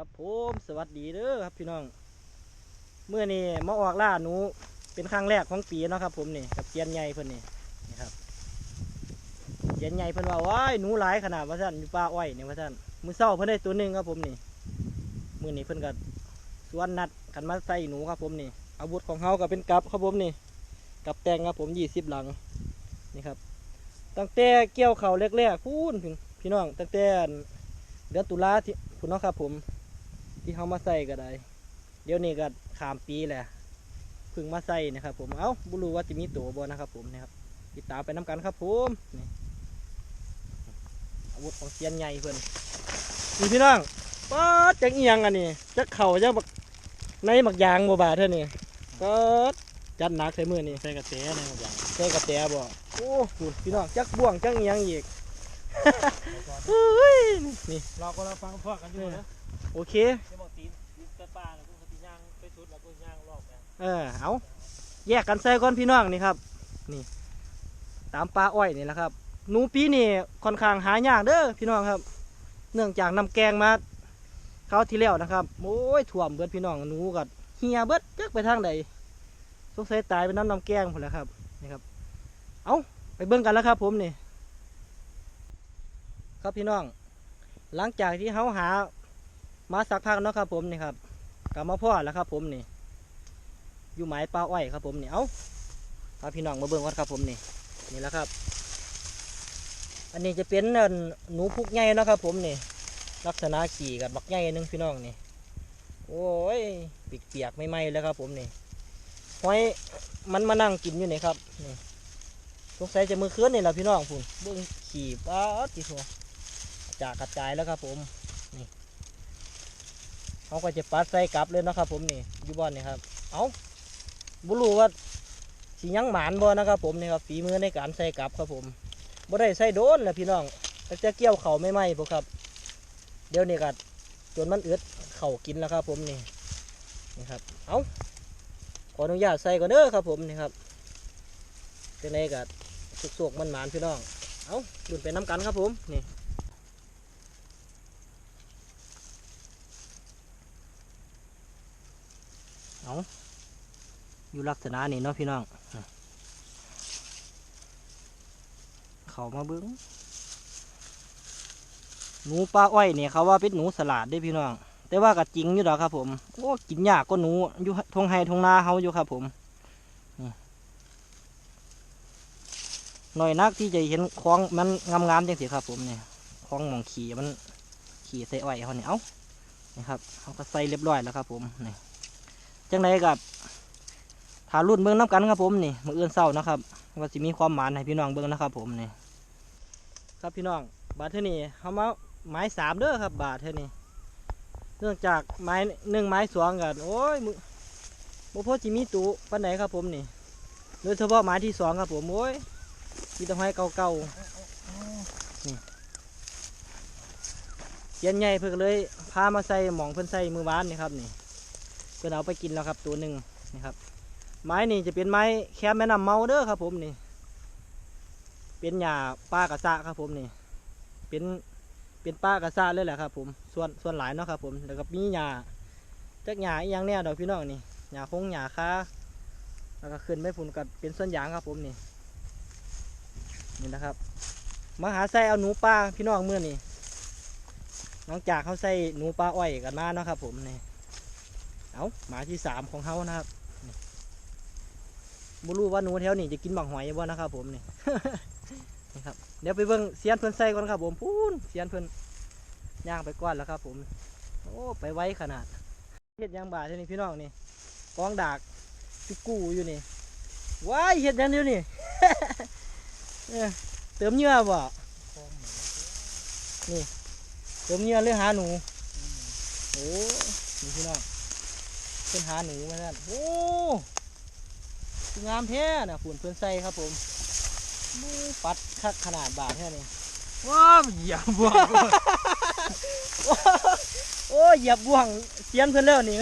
ครับผมสวัสดีเด้อครับพี่น้องเมื่อนี้มาออกล่าหนูเป็นครั้งแรกของปีเนาะครับ ผมนี่กับเจียนใหญ่เพิ่นนี่นี่ครับเจียนใหญ่เพิ่นว่าว้ายหนูหลายขนาดว่าท่านอยู่ป่าอ้อยเนี่ยว่าท่านมือเศร้าเพิ่นได้ตัวหนึ่งครับผมนี่มื่อนี้เพิ่นก็สวนนัดกันมาใส่หนูครับผมนี่อาวุธของเขาก็เป็นกับครับผมนี่กับแตงครับผมยี่สิบหลังนี่ครับตั้งแต่เกี่ยวเขาแรกๆพูนพี่น้องตั้งแต่เดือนตุลาที่พุ่นเนาะครับผม ที่เขามาใส่ก็ได้ เดี๋ยวนี้ก็ขามปีแหละเพึ่งมาใส่นะครับ ผม เอ้าบุรู้ว่าจะมีตัวบ่นะครับ ผมนะครับติดตามไปน้ำกันครับผมนี่อาวุธของเซียนใหญ่เพื่อนนี่พี่น้องป๊าดจังเอียงอันนี้จักเข่าจักบักในบักยางบ่บาดเท่านี่ป๊าดจัดหนักใส่มือนี่ใส่กระเตะในบางอย่างใส่กระแตบ่โอ้โหพี่น้องจักบ่วงจักเอียงอีกเฮ้ยนี่เราก็เราฟังพวกกันอยู่นะโอเค เออเอาแยกกันใส่ก่อนพี่น้องนี่ครับนี่ ตามปลาอ้อยนี่แหละครับ หนูปีนี่ค่อนข้างหายากเด้อพี่น้องครับ เนื่องจากนำแกงมาคราที่แล้วนะครับโอ้ยถ่วมเบิดพี่น้องหนูกัดเฮียเบิดจักไปทางใดสงสัยตายไปน้ำนำแกงหมดแล้วครับนี่ครับ เอาไปเบิ่งกันแล้วครับ ผมนี่ ครับพี่น้อง หลังจากที่เขาหามาสักพักเนาะครับ ผมนี่ครับกลับมาพ่อแล้วครับ ผมนี่ อยู่หมายปลาอ้อยครับผมนี่เอาพาพี่น้องมาเบิ่งก่อนครับผมนี่นี่แหละครับ อันนี้จะเป็นหนูพุกใหญ่เนะครับ ผมนี่ลักษณะขี่กับบักใหญ่หนึงพี่น้องนี่โอ้ยปีกเปียกไม่ไหมแล้วครับ ผมนี่หอยมันมานั่งกินอยู่นี่ครับนี่สงสัยจะมือเคลื่อนนี่แหละพี่น้องพุ่นเบิ่งขี่ป้าดทีทัวจากกระจายแล้วครับ ผมนี่เขาก็จะปัดใส่กลับเลยนะครับ ผมนี่ยูบ้านนี่ครับ เอา บุรู้ว่าสียังหมานบ่นะครับผมนี่ครับฝีมือในการใส่กลับครับผมบ่ได้ใส่โดนแหละพี่น้องแต่จะเกี่ยวเข่าไม่ไหมพวกครับ เดี๋ยวนี้ก็จนมันเอืดเข่ากินแล้วครับผมนี่นี่ครับเอาขออนุญาตใส่ก่อนเด้อครับผมนี่ครับเป็นกัสุกๆมันหมานพี่น้องเอาดุนไปน้ำกันครับผมนี่เอา อยู่ลักษณะนี้เนาะพี่น้อง เขามาเบิ้งหนูปลาอ้อยเนี่ยเขาว่าเป็นหนูสลัดได้พี่น้อง แต่ว่าก็จริงอยู่ดอครับ ผมโอ้กินยากก็หนูอยู่ทงไฮทงนาเฮาอยู่ครับผมนี่หน่อยนักที่จะเห็นคล้องมันงามๆจังสิครับ ผมเนี่ยคล้องหมองขี่มันขี่ใส่อ้อยเขาเนี่ยเอ้านี่ครับเขาก็ใส่เรียบร้อยแล้วครับ ผมนี่จังไดกับ ถารุ่นเบิ้งน้ำกันครับผมนี่มือเอื่นเศร้านะครับว่าสิมีความหมานให้พี่น้องเบิ้งนะครับผมนี่ครับพี่น้องบาทเท่านี้เขามาไม้สามเด้อครับ บาทเท่านี้เนื่องจากไม้หนึ่งไม้สองกันโอ้ยมือบ่พอจิมีตูปันไหนครับผมนี่โดยเฉพาะไม้ที่สองครับผมโอ้ยมีแต้ไม้เก่าๆนี่เย็นใหญ่เพิ่นก็เลยพามาใส่หมองเพิ่นใส่มือวานนี่ครับนี่เพื่นเอาไปกินแล้วครับตัวหนึ่งนี่ครับ ไม้นี่จะเป็นไม้แคมแม่น้ำเมาเด้อครับ ผมนี่ เป็นหญ้าป้ากระซะครับ ผมนี่ เป็นเป็นป้ากระซะเลยแหละครับ ผม ส่วนส่วนหลายเนาะครับ ผม แล้วก็มีหญ้าจักหญ้าอีหยังเนี่ยดอกพี่น้องนี่หญ้าคงหญ้าค้าแล้วก็ขึ้นไม่ฝุ่นกับเป็นส่วนยางครับ ผมนี่นี่นะครับมาหาใส่เอาหนูปลาพี่น้องเมื่อนี่หลังจากเขาใส่หนูปลาอ้อยกันมาเนาะครับ ผมนี่เอาหมาที่สามของเขานะครับ บ่รู้ว่าหนูแถวนี้จะกินบังหอยบ่นะครับผมนี่นี่ครับเดี๋ยวไปเบิ่งเสียนเพิ่อนใส่ก่อนครับ ผมพูนเสียนเพิ่อนย่างไปก่อนแล้วครับ ผม โอ้ไปไวขนาดเฮ็ดยางบาดเท่นี้พี่น้องนี่กองดากจุกกู้อยู่นี่ว้ายเฮ็ดยังเดี๋ยวนี้เติมเหยื่อบ่นี่เติมเหยื่อหรือหาหนูโอ้นี่พี่น้องเพิ่นหาหนูมาท่านโอ้ งามแท้น่ะฝุ่นเพิ่นใส่ครับผมมูปัดคักขนาดบาทแค่นี้ว้าวเหยียบบวกโอ้ยเหยียบบ่วงเสียนเพิ่นแล้วนี่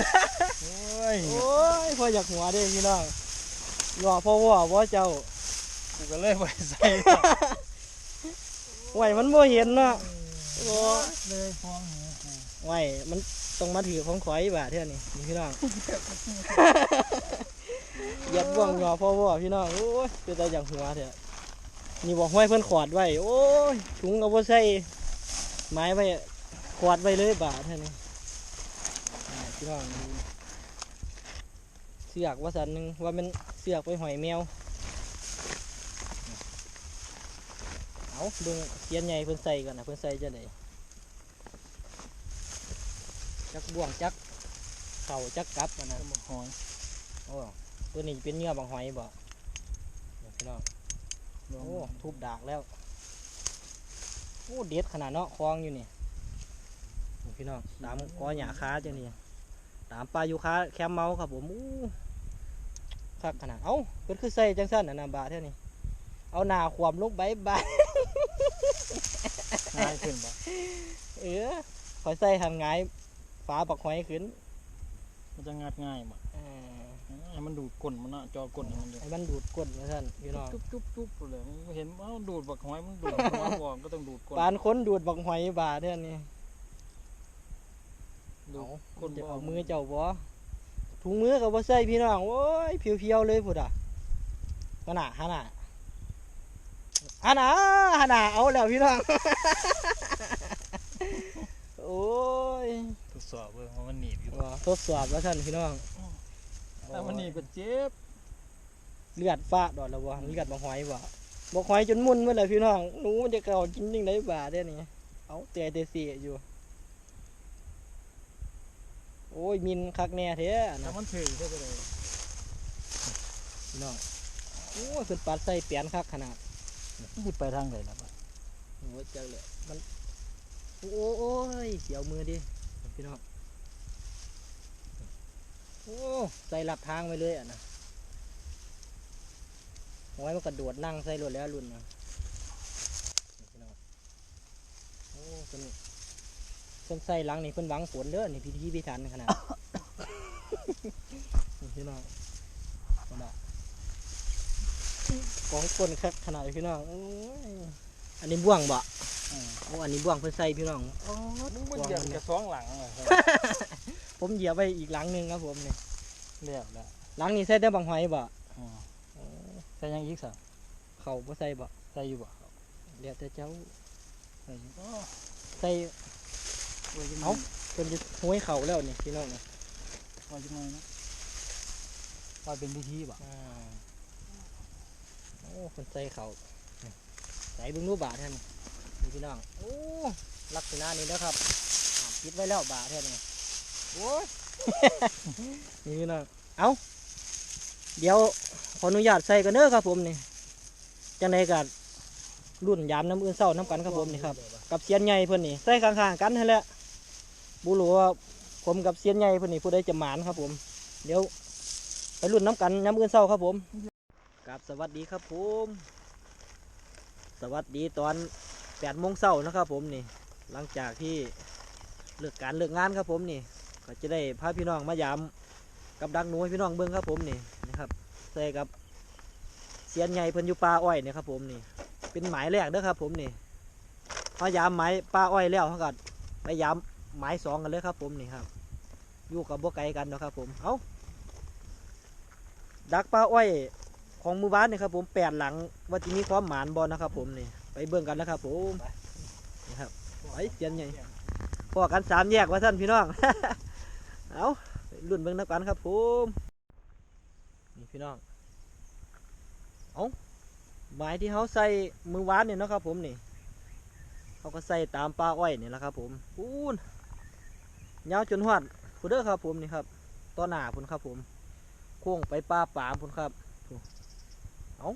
โอ้ยโอ้ยพออยากหัวเด้พี่น้องรอพ่อว่าว่าเจ้ากูก็เลยไปใส่ไหวมันบ่เห็นเนาะโอ้เลยฟองหูกูโไว้มันต้องมาถือของข่อยบาดเท่านี้นี่พี่น้องเห ยียบบ่วงงอพ่อพ่อพี่น้องโอ้ยเป็นตาอย่างหัวเถอะนี่บอกห้อยเพิ่นขอดไว้โอ้ยถุงเอาไว้ใส่ไม้ไว้ขอดไว้เลยบาดเท่านี้อ่าพี่น้องเสือกว่าสันหนึ่งว่ามันเสือกไปหอยแมวเอาเบิ่งเสียนใหญ่เพิ่นใส่กันนะเพิ่นใส่จะไหนจักบ่วงจักเข่าจักกลับอันนะหอยโอ้ ตัวนี้เป็นเนื้อบางหอยบ่นี่พี่น้องโอ้ทุบดากแล้วโอ้เด็ดขนาดเนาะคลองอยู่นี่นี่พี่น้องตามกอหญ้าค้าจังนี่ตามปลายูค้าแคมเมาครับผมอู้คักขนาดเอ้าเพิ่นคือใส่จังซั่นน่ะนะบาดเท่านี้เอาหน้าขวามลงใบบายง่ายขึ้นบ่เออคอยใส่หันหงายฝาบักหอยขึ้น มันจะงัดง่ายบ่เออ ให้มันดูดก้นมันน่ะจอกก้นให้มันเลยให้มันดูดก้นว่าซั่นพี่น้องจุ๊บจุ๊บจุ๊บเลยมันเห็นว่าดูดบักหอยมันดูดหัวบ่ก็ต้องดูดก้นปานคนดูดบักหอยบาดเท่านี้ดูเอาดก้นจะบ่เอามือเจ้าบ่ถุงมือกับบ่ใส่พี่น้องโอ้ยเพียวๆเลยพุ่นอะขนาดขนาดอันน่ะอันน่ะเอาแล้วพี่น้องโอ้ยทดสอบเบิ่งว่ามันหนีบอยู่ว่าทดสอบแล้วท่านพี่น้อง ถ้ามันหนีบก็เจ็บเลือดฟ้าดอดแล้วบ่เลือดบ่หอยบ่บ่หอยจนมุนเมื่อไหร่พี่น้องหนูมันจะเก่ากินจังไดบาดเด้นี่เอาแต่แต่เสียอยู่ โอ้ยมินคักแน่แท้ถ้านะมันถือก็เลยพี่น้องโอ้ยเพิ่นปัดใส่เปลี่ยนคักขนาดมันไปทางไหนล่ะบ่โอ้ยเจังเลยมันโอ้โอ้ยเสียวมือดิพี่น้อง โอ้ใส่หลับทางไปเลยอะนะโอ้ยมันกระโดดนั่งใส่รถแล้วรุ่นนะนี่พี่น้องโอ้เพิ่นเพิ่นใส่หลังนี่เพิ่นหวังผลเด้อนี่พิธีพิถันขนาดนี่พี่น้องขนาดของคนคักขนาดพี่น้องโอ้ยอันนี้บ่วงบ่อืมโอ้อันนี้บ่วงเพิ่นใส่พี่น้องมึงมันเหยียบกระสองหลังอะ ผมเหยียบไว้อีกหลังหนึงครับผมนี่แล้วแล้วหลังนี้ใส่แต่บังหอยบ่อืมใส่ยังอีกสามเขาบ่ใส่บ่ใส่อยู่บ่เดี๋ยวแต่เจ้าใส่อยู่อ๋อใส่ไว้จังเอ้าเพิ่นจะห้วยเขาแล้วนี่พี่น้องนี่ไว้จังไงนะว่าเป็นพิธีบ่อ่าโอ้เพิ่นใส่เขานี่ใส่เบิ่งรูปบาทแทนนี่พี่น้องโอ้ลักษณะนี้เด้อครับอ่าปิดไว้แล้วบาทแทนนี่ โอ้ยนี่พี่น้องเอ้าเดี๋ยวขออนุญาตใส่กันเด้อครับผมนี่จังไดก็รุ่นยามน้ำอื่นเศร้าน้ำกันครับผมนี่ครับกับเสียนใหญ่เพิ่อนนี่ใส่ข้างๆกันนั่นแหละบุรู้ว่าผมกับเสียนใหญ่เพิ่อนนี่ผู้ใดจะหมานครับผม เดี๋ยวไปรุ่นน้ำกันย้ำเอื่นเศร้าครับผมกับสวัสดีครับผม สวัสดีตอนแปดโมงเช้านะครับผมนี่ หลังจากที่เลิกการเลิกงานครับผมนี่ ก็จะได้พาพี่น้องมายามกับดักหนูให้พี่น้องเบิ้งครับผมนี่นะครับใส่กับเสียนใหญ่เพิ่นอยู่ป่าอ้อยเนี่ยครับผมนี่ เป็นหมายแรกเด้อครับผมนี่พายามไม้ป้าอ้อยแล้วเขาก็พายามไม้สองกันเลยครับผมนี่ครับอยู่กับบ่ไกลกันนะครับผมเอาดักป้าอ้อยของมือบ้านนี่ครับผมแปดหลังว่าจะมีความหมานบอลนะครับผมนี่ไปเบิ่งกันแล้วครับผมนี่ครับไอ้เสียนใหญ่พอกันสามแยกว่าท่านพี่น้อง เอาไปรุ่นเบิ่งนักกันครับผมนี่พี่น้องเอาไม้ที่เขาใส่มือวานเนี่ยนะครับผมนี่เขาก็ใส่ตามปลาอ้อยนี่แหละครับผมปูนยาจนหอดพูเด้อครับผมนี่ครับต่อหนาพุ่นครับผมโค้งไปปลาปามพุ่นครับเอา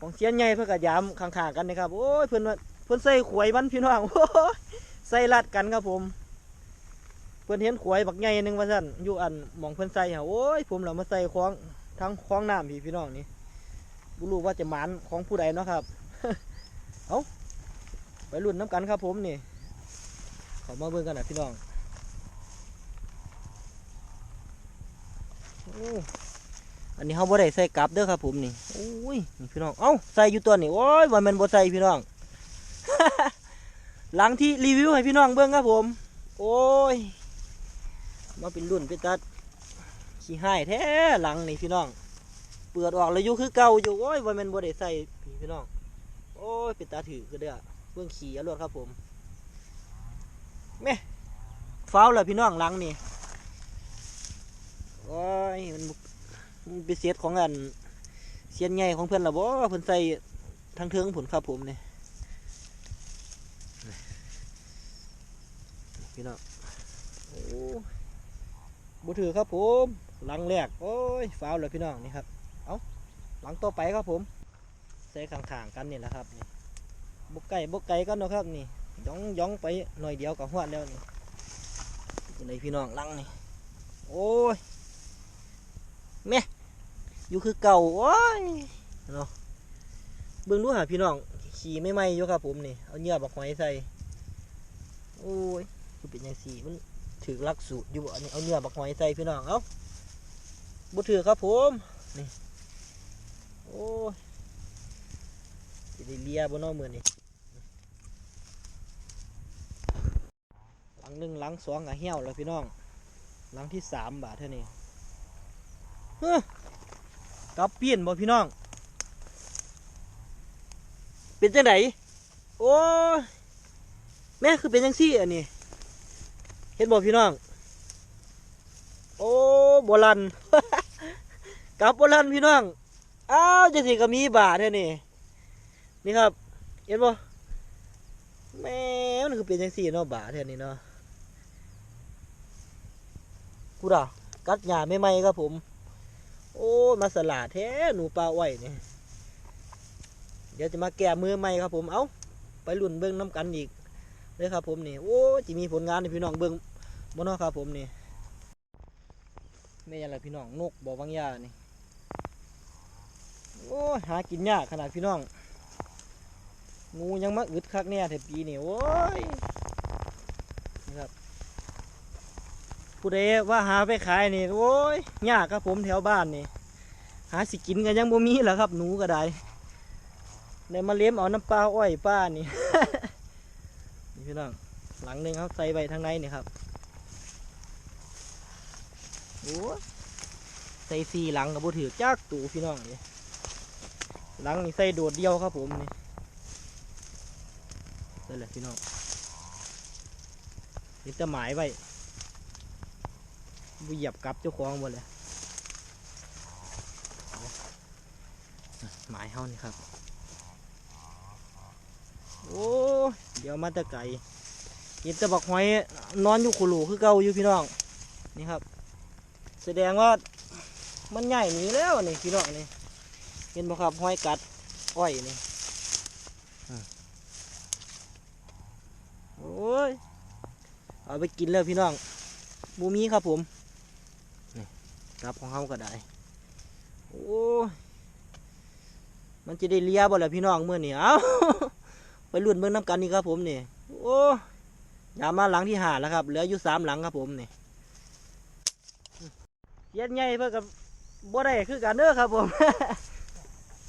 ของเสียนใหญ่เพื่อกระยามข้างๆกันนะครับโอ้ยเพื่อนเพื่อนใส่ขวยมันพี่น้องโอ้ยใส่ลัดกันครับผม เพื่อนเห็นขวายบักใหญ่นึ่งว่าสั่นอยู่อันมองเพื่อนใส่ฮะโอ้ยผมเรามาใส่คล้องทั้งคล้องน้ำพี่พี่น้องนี่บุรู้ว่าจะหมานของผู้ใดเนาะครับ เอาไปรุ่นน้ำกันครับผมนี่ขอมาเบิ่งกันนะพี่น้องอันนี้เขาบ่ได้ใส่กลับเด้อครับผมนี่โอ้ยนี่พี่น้องเอ้าใส่อยู่ตัวนี่โอ้ยว่าแมันบ่ใส่พี่น้องหลังที่รีวิวให้พี่น้องเบิ่งครับผม โอ้ย มาเป็นรุ่นเป็นตัดขี้ให้แท้หลังนี่พี่น้อง เปิดออกแล้วอยู่คือเก่าอยู่โอ้ยว่าแมันบ่ได้ใส่พี่พี่น้อง โอ้ยเป็นตาถือคือเด้อเบื้องขี่อารถครับผมแม่ฟ้าวเลยพี่น้องหลังนี่โอ้ยมันมันเป็นเศษของอันเสียนใหญ่ของเพื่อนละบ่เพิ่อนใส่ทางเทิงผุนครับผมนี่พี่น้องโอ้ บ่ถือครับผมหลังแรกโอ้ยฟ้าวเลยพี่น้องนี่ครับเอาหลังต่อไปครับผมใส่ข้างๆกันนี่แหละครับนี่บกไก่บกไก่กันนะครับนี่ย่องย่องไปหน่อยเดียวกับหวดแล้วนี่ในพี่น้องหลังนี่โอ้ยแม่อยู่คือเก่าโอ้ยเนาะเบิ่งดูหาพี่น้องขี่ไม่ไหมอยู่ครับผมนี่เอาเหยื่อบักหอยใส่โอ้ยคือเป็นยังสีมัน ถือลักสูตรอยู่บ่อันนี้เอาเหยื่อบักหอยใส่พี่น้องเอ้าบ่ถือครับผมนี่โอ้ยสิได้เลียบนนอมือนี่หลังหนึ่งหลังสองก็เหี่ยวแล้วพี่น้องหลังที่สามบาทเท่านี้เฮ้กับเปลี่ยนบ่พี่น้อง เป็นจังไดโอ้แม่คือเป็นจังซี่อันนี้ เห็นบ่พี่น้อง โอ้โบรันกับโบรันพี่น้องอ้าวจะสิก็มีบาทเท่นี้นี่ครับ เห็นบ่แม่มันคือเป็นจังซี่เนาะบาทเท่นี้เนาะกูด่ากัดหญ้าไม่ไหมครับผม โอ้มาสลาดแท้หนูปลาอ้อยนี่ยเดี๋ยวจะมาแก้มือใหม่ครับผม เอาไปรุ่นเบิ้งน้ำกันอีกเลยครับผมนี่ โอ้จะมีผลงานให้พี่น้องเบิ้ง บ่เนาะครับผมนี่ไม่ยังไรพี่น้องนกบ่บางยานี่โอ้หากินยากขนาดพี่น้อง งูยังมาอึดคักแน่แถวปีนี่โอ้ยนี่ครับผู้ใดว่าหาไปขายนี่โอ้ยยากครับผมแถวบ้านนี่หาสิกินกันยังบ่มีแหล้วครับ หนูก็ได้ได้มาเลี้ยมเอาน้ำปลาอ้อยป้านี่ นี่พี่น้องหลังหนึ่งครับใส่ไปทางในนี่ครับ ใส่สี่หลังกับบุถือจักตูพี่น้องนี่หลังนี่ใส่โดดเดียวครับผมนี่นั่นแหละพี่น้องนี่จะหมายไว้บุหยียบกับเจ้าของหมดเลยหมายเฮานี่ครับ โอ้ยเดี๋ยวมาตะไก่เห็นตะบักหอยนอนอยู่ขุหลูคือเก่าอยู่พี่น้อง นี่ครับ แสดงว่ามันใหญ่หนีแล้วนี่พี่น้องนี่เห็นบ่ครับหอยกัดอ้อยนี่โอ้ยเอาไปกินแล้วพี่น้องบูมีครับผมนี่กับของเขาก็ได้โอ้ยมันจะได้เลียบ่ล่ะพี่น้องเมื่อนี่เอาไปลุ่นเบิ่งน้ำกันนี่ครับผมนี่โอ้ยยามมาหลังที่หาแล้วครับเหลืออยู่สามหลังครับผมนี่ เย็นใหญ่เพื่อกับบ่ได้คือกันเด้อครับผม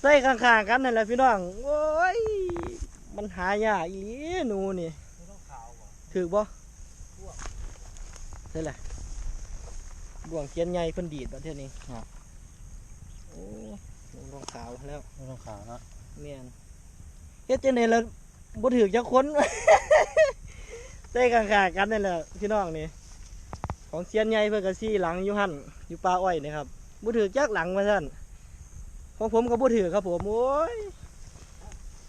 ใส่ข้างๆกันนั่นแหละพี่น้องโอ้ยมันหายากอีหลีหนูนี่ไม่ต้องขาวบ่ถือบ่ใช่แหละดวงเทียนใหญ่เพิ่นดีดประเทศนี้โอ้ลงรองขาวแล้วไม่ต้องขาวนะเมียนเฮ็ดจังได๋ล่ะบ่ถือจักคนใส่ข้างๆกันนั่นแหละพี่น้องนี่ ของเทียนใหญ่เพิ่นก็ซี่หลังยู่หั่นอยู่ป่าอ้อยนี่ครับบ่ถือจักหลังว่าซั่นของผมก็บ่ถือครับผมโอ้ย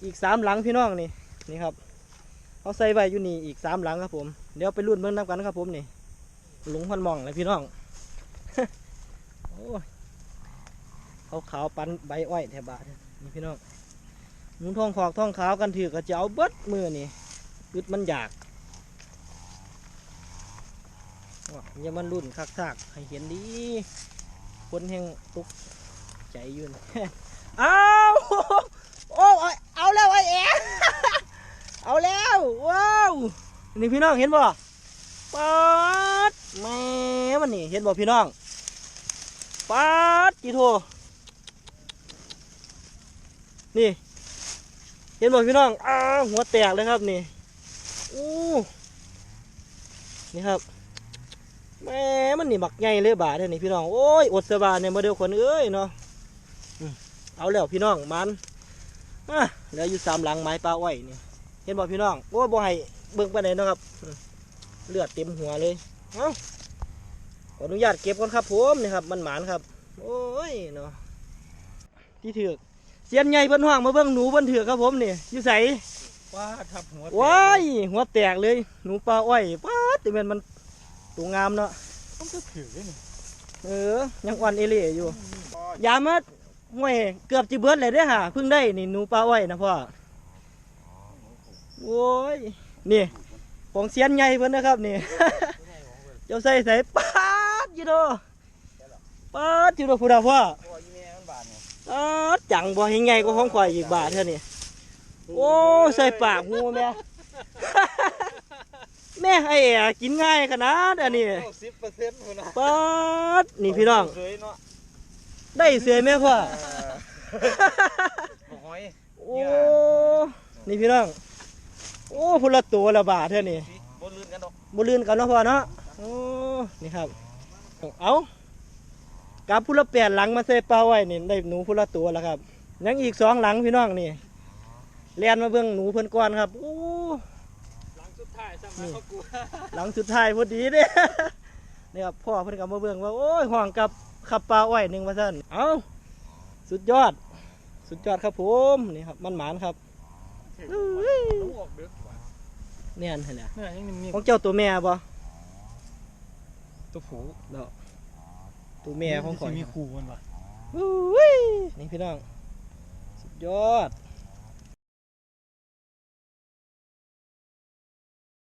อีกสามหลังพี่น้องนี่นี่ครับเอาใส่ไว้อยู่นี่อีกสามหลังครับผมเดี๋ยวไปรุ่นเบิ่งน้ำกันครับผมนี่หลงพันมองเลยพี่น้องโอ้ยเขาขาวปันใบอ้อยแถบาทนี่พี่น้องหนุนทองขอกทองขาวกันถือก็จะเอาเบิดมือนี่อึดมันอยากว้า อย่ามันรุ่นคักคักให้เห็นดีคนแห่งตุกใจยืนเอาโอ้ยเอาแล้วไอ้แอเอาแล้วว้าวนี่พี่น้องเห็นบ่ปัดแม่มันนี่เห็นบ่พี่น้องปัดกี่โทนี่ เห็นบ่พี่น้องอ้าวหัวแตกเลยครับนี่อู้นี่ครับ แหม่มันนี่บักใหญ่เลยบาทเท่านี้พี่น้อง โอ้ย อดสบายเนี่ยมาเดียวคนเอ้ยเนาะอืมเอาแล้วพี่น้องมันอะเหลืออยู่สามหลังไม้ปลาอ้อยนี่ เห็นบ่พี่น้อง โอ้ยบ่ให้เบิ่งไปไหนใดเนาะครับอืมเลือดเต็มหัวเลย เอ้าขออนุญาตเก็บก่อนครับผมนี่ครับ มันหมานครับ โอ้ยเนาะ ที่ถือกเสียนใหญ่เพิ่นห้องมาเบิ่งหนูเพิ่นถือกครับผมนี่อยู่ไสว่าทับหัวว้ายหัวแตกเลย หนูปลาอ้อยป๊าดแต่มันมัน ตัวงามเนาะต้องจะถือได้นี่เออ ยังอ่อนเอเล่อยู่ ยามาห่วยเกือบจะเบิดเลยได้อห่าเพิ่งได้นี่หนูปลาอ้อยนะพ่อโอ้ยนี่ของเสียนใหญ่เพิ่นนะครับนี่ เจ้าใส่ใส่ป๊าดอยู่โดป๊าดอยู่โดพูดาพ่อตัวยี่แม่มันบาดเนี่ยป๊าดจังบ่เห็นไงก็ของข่อยอีกบาทเท่านี้โอ้ใส่ปากงูแม่ แม่ไอ้อะกินง่ายขนาดอันนี้สิบเปอร์เซ็นต์คนนะป๊าดนี่พี่น้อง เคยเนาะได้เสือไหมพ่อ หอยโอ้ นี่พี่น้อง โอ้พนละตัวละบาทเท่านี้สิบนลื่นกันดอกบุลื่นกันเนาะพ่อเนาะ โอ้ นี่ครับ เอากลับพุละแปดหลังมาใส่ปลาไว้นี่ได้หนูพุละตัวแล้วครับ ยังอีกสองหลังพี่น้องนี่เลียนมาเบิ่งหนูเพิ่นก่อนครับ โอ้หลั งสุดท้ายสมัยเขากลัวหลังสุดท้ายพอดีเด้นี่ครับพ่อเพิ่นก็มาเบิ่งว่าโอ้ยห่วงกับขับปลาอ้อยหนึ่งว่าซั่นเอาสุดยอด สุดยอดครับผมนี่ครับมันหมานครับอุ้ยต้องออกดึกว่ะเนี่ยเห็นไหมเนี่ยยังมีของเจ้าตัวแม่บ่ตัวผูเนาะตัวแม่ของข่อยมีขู่มันว่ะอุ้ยนี่พี่น้องสุดยอด